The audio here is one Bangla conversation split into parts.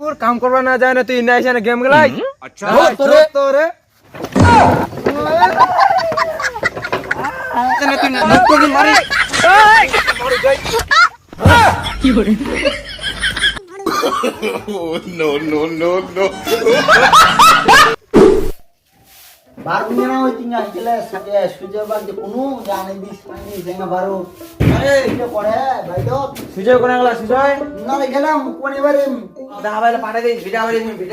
তোর কাম করবা না যায় না তুই না এসে গেম গেলাই আচ্ছা। তোরে। তোরে। তুই না তোকে মারি কি করে? Oh, no, no, no, no. বারো দিন ওই তিন আইছিলে সাথে যে কোনো জানে দিস পানি জেঙ্গা বারো। সুজয় কোন গেলা? সুজয়? না গেলাম কোন এবারে দেখা পাঠাই দিস ভিডিও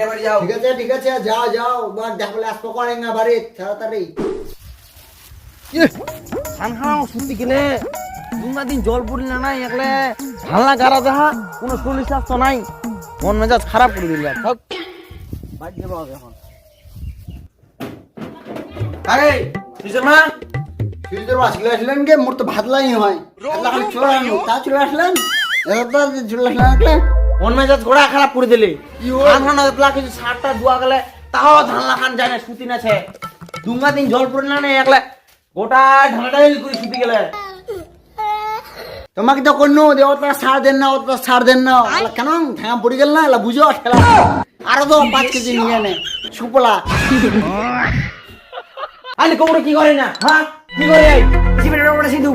বাড়ি যাও। ঠিক আছে ঠিক আছে যাও যাও। বার দেখলে আসব করে না বাড়ি তাড়াতাড়ি। সুতি গেলে। দুনা দিন জল পড়িল না একলে। হাল্লা গারা যাহা কোনো শরীর স্বাস্থ্য নাই। মন মেজাজ খারাপ করে দিল। থাক বাড়ি যাব এখন। আরে মা? আসলেন কে? মোর তো ভাত লাই হয়। চলে আনো তা চলে আসলেন? চলে আসলেন মন মেজাজ গোড়া খারাপ করে দিলে। ধান খান পেলা কিছু সারটা দুয়া গেলে তাও ধান লাখান যায় না সুতি নাছে দুঙ্গা দিন জল পড়িল না একলে গোটা ঢালটা করে সুতি গেলে। তোমাকে তো কোনো সার দেন না ওটা সার দেন না। কেন? ঠ্যাঙা পড়ে গেল না? এলা বুঝো খেলা আরও তো পাঁচ কেজি নিয়ে নে। সুপলা। আরে কোমরে কি করে না? হ্যাঁ? কি করে এই? বেশি পেটে নকরা কিন্তু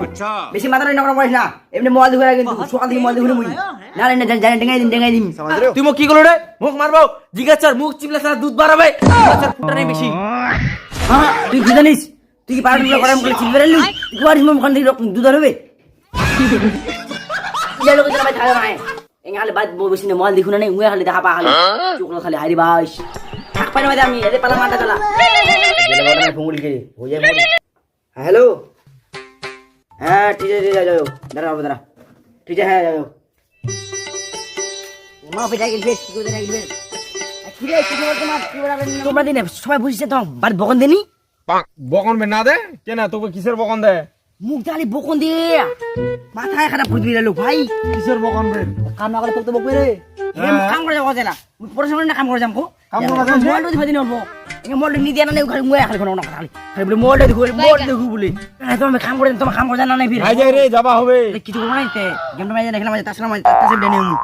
বেশি মাথা নকরা করিস না। এমনি মোবাইল দেখে কিন্তু সকাল থেকে মোবাইল দেখে মুই না রে না জানি ডেঙ্গাই দিন ডেঙ্গাই দিন। তুই মুখ কি করল রে? মুখ মারবো? জিজ্ঞাসার মুখ চিপলে সারা দুধ বাড়াবে জিজ্ঞাসার ফুটা নেই বেশি। হ্যাঁ তুই কি জানিস? তুই কি পাউডার করে মুখে চিপে রাখলি তুই কি পারিস মুখ থেকে রক্ত দুধ হবে? ইয়া লোক জানা ভাই খাবে ভাই এঙ্গা খালি বাদ না মোবাইল দেখুন না উয়ে খালি দেখা পা খালি চোখলো খালি হারি বাস থাক পাই না আমি এদের পালা মাথা গেলে বড় না ফুঙ্গুলি কে হয়ে হ্যালো হ্যাঁ ঠিক আছে ঠিক যাও দাঁড়া বাবু দাঁড়া। ঠিক আছে হ্যাঁ যাও তোমরা দিনে সবাই বুঝছে তো বাড়ি বকন দেনি বকন বে না দে? কেন তোকে কিসের বকন দে? মুখ জালি বকন দিয়ে মাথায় খারাপ করে দিলে লোক ভাই। কিসের বকন বে? কাম না করে তোকে তো বকবে রে। কাম করে যাব না। পড়াশোনা না কাম করে যাব। মোবাইল দিবা দিন অল্প এ মোবাইল নি দিয়া না নেই খালি মুয়ে খালি কোনো না খালি বলে দেখু মোবাইল দেখু বলে। না তুমি কাম করে তোমার কাম করে জানা নাই ফির আই যাই রে যাবা হবে। কিছু করব না তে? মাঝে দেখলাম মাঝে ডেনে মু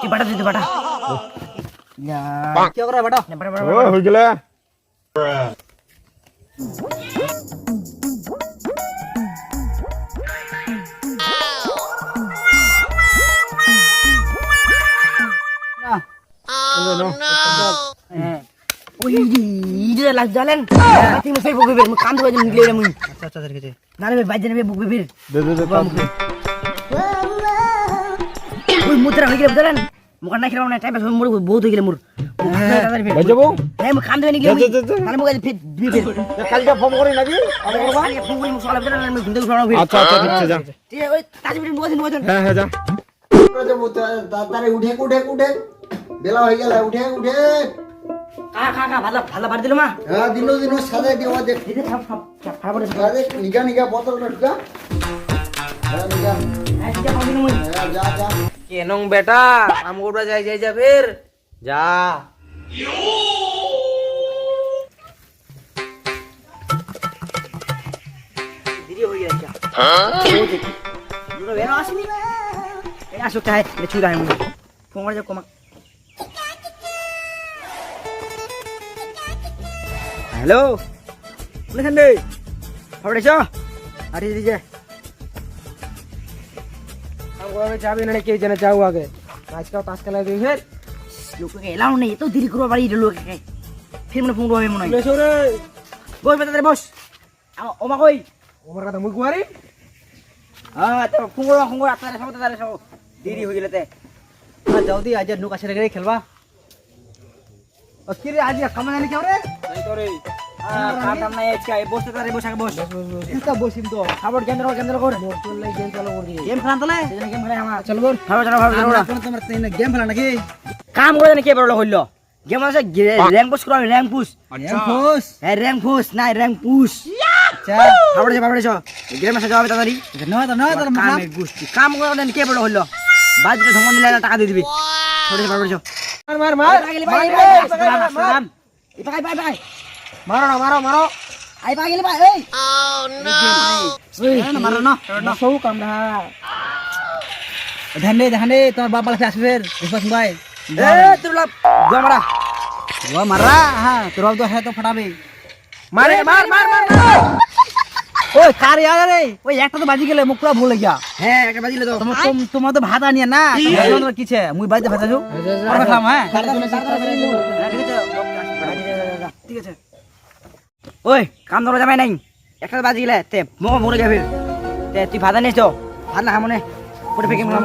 তুই বাটা তুই বাটা। কি করে বাটা? বাটা ও হই গেলে। বহুত হয়ে গেলে ভাই যাব হ্যাঁ মুই কাম ধরে নিলে যা, যা, যা। তাহলে মুখ ফের দিবে ফের কালকে ফোন করি নাকি আমি ফোন করে মুখ সকালে বেলা আমি ঘুমতে উঠানো ফের আচ্ছা আচ্ছা ঠিক আছে যা ঠিক আছে ওই তাজি বিটি মুখ দিন হ্যাঁ হ্যাঁ যা তাড়াতাড়ি উঠে উঠে উঠে বেলা হয়ে গেল উঠে উঠে। কা কা কা ভালো ভালো বাড়ি দিল মা। হ্যাঁ দিন দিন সাদা দিও দেখ। দিদি থাপ থাপ করে আরে নিগা নিগা বোতলটা ঢুকা। হ্যাঁ নিগা হ্যাঁ হ্যাঁ যা যা। কেনং বেটা? করবা যাই যাই যা ফের। যা। দিদি হয়ে গেছে হ্যাঁ? বের চাই ফোন করে যাও কমা। হ্যালো? শুনেছেন রে? খবর এসো আরে যাবি না কে জানে যাও আগে। আজকাল পাঁচ খেলা দিই ফের লোককে এলাও নেই তো দেরি করব বাড়ি লোককে ফির মানে ফোন করবে মনে হয়। বস বেটা বস। ওমা কই? ওমর কথা মুই হ্যাঁ তো ফোন করবা ফোন করবা আপনারা সব তারা সব দেরি হয়ে গেলে তে যাও দি আজ নুক আসে খেলবা। কি রে আজ কামা জানি কেউ রে। কাম টাম নাই আজকে এই বসতে তারে বসে বস এটা বসিম তো খাবার কেন্দ্র কেন্দ্র কর তোর লাই গেম চালু করে গেম খেলান তাহলে গেম খেলে আমার চল বল খাবার চলো খাবার চলো তোমার তাই না গেম খেলা নাকি কাম করে বড় হইল গেম আছে র্যাঙ্ক পুশ করা র্যাঙ্ক পুশ গেম ফোস হ্যাঁ র্যাঙ্ক পুশ নাই র্যাঙ্ক পুশ আচ্ছা খাবার খাবার গেম আছে যাবে তাড়াতাড়ি তোর মাথা কামের কাম করে জানি কে বড় হইল বাজরে ধমন দিলে টাকা দিয়ে দিবি খাবার খাবার আছে মার মার মার। গেলে মার, ভাই মার, মার, মার। ভাই ভাই ভাই মারো না মারো মারো। আই পা গেলে ভাই এই মারো না সৌ কাম না। ধ্যান দে ধ্যান দে তোমার বাপ বালা আসবে বিশ্বাস ভাই এ তোর লাভ গোয়া মারা। ও মারা। হ্যাঁ তোর বাপ তো হ্যাঁ তো ফাটাবে। মারে মার মার মার ওই কার ইয়ার রে। ওই একটা তো বাজি গেলে মুখ পুরা ভুলে গিয়া। হ্যাঁ একটা বাজিলে তো। তোমার তোম- তোমার তো ভাত আনিয়া না। তোমার কিছে মুই বাড়িতে ভাত আছো আর ভাতলাম হ্যাঁ ঠিক আছে। ওই কাম ধরা যাবে নাই একটা বাজি গেলে তে মো মরে যাবে তে তুই ভাত আনিস তো ভাত না মনে পরে ফেকে হয়ে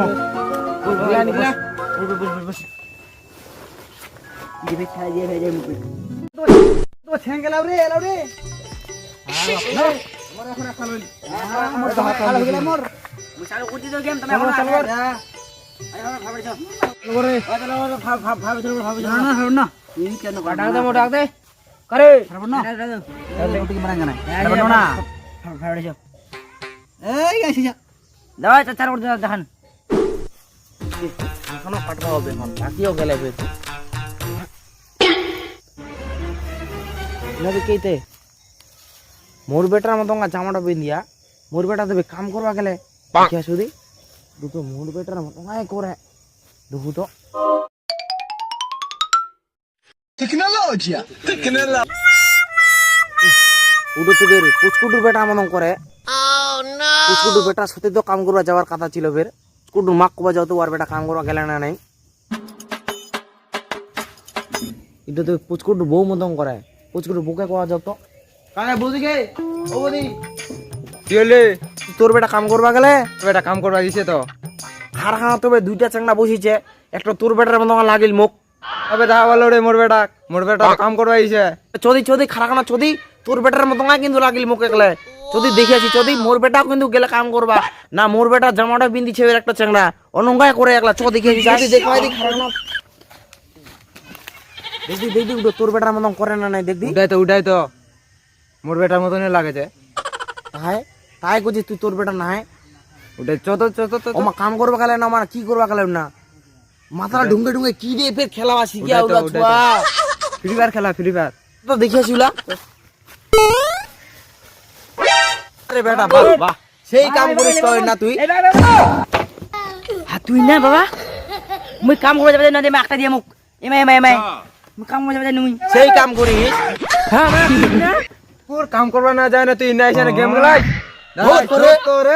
আই বাবা ভাবে না কেন ডাক দে ডাক দে করে খারাপ না না তাহলে উঠি মারাঙ্গা না খারাপ না ভাবে চল এই আসি যা দাও চার করে দেখান এখনও ফাটবা হবে এখন বাকিও গেলে কেইতে মোর বেটার মতো জামাটা পিন্দিয়া মোর বেটা দেবে কাম করবা গেলে শুধু দুটো মোর বেটার মতো করে উডো পুচকুটুর বেটা করে। পুচকুটুর বেটা তো কাম করবা যাওয়ার কথা ছিল মাক কবা যাও তো আর বেটা কাম করবা গেলে না নাই। এটা তো পুচকুটুর বউ মতন করে। পুচকুটুর বুকে কোয়া যাও তো। কানে বুঝি গে ও বুঝি। কি হলে তোর বেটা কাম করবা গেলে বেটা কাম করবা দিছে তো কারখানা তবে দুইটা চাংড়া বসিছে। একটা তোর বেটার মতন লাগিল মুখ। আবে দেখা ভালো রে মোর বেটা মোর বেটা কাম করবা দিছে চদি চদি খারাখানা চদি তোর বেটার মতন কিন্তু লাগিল মুখ একলে যদি দেখিয়াছি চদি মোর বেটাও কিন্তু গেলে কাম করবা না মোর বেটা জামাটা বিন্দিছে এর একটা চাংড়া অনঙ্গায় করে একলা চ দেখিয়াছি যাবি দেখবাই দেখ খারাখানা দেখবি দেখবি উঠো, তোর বেটার মতন করে না নাই দেখবি উঠাই তো উঠাই তো মোর বেটার মতনই লাগেছে তাই তাই করছিস তুই তোর বেটা নাই উঠাই চত চত তো ওমা কাম করবা গেলে না আমার কি করবা গেলে না মাথাটা ঢুঙ্গে ঢুঙ্গে কি দিয়ে ফের খেলাবা শিখিয়া ওটাই তো, উলা ওটাই তো। ছুয়া ফ্রি ফায়ার খেলা ফ্রি ফায়ার তো দেখিয়াছি উলা। আরে বেটা বাহ বাহ। সেই কাম করিস তো না তুই। হ্যাঁ তুই না বাবা। মুই কাম করে যাবে না দে একটা দিয়ে মুখ এমাই এমাই। এমাই মুই কাম করে যাবে নুই। সেই কাম করিস। পুর কাম করবা না যায় না তুই না এসে গেম খেলাই ধর করে। করে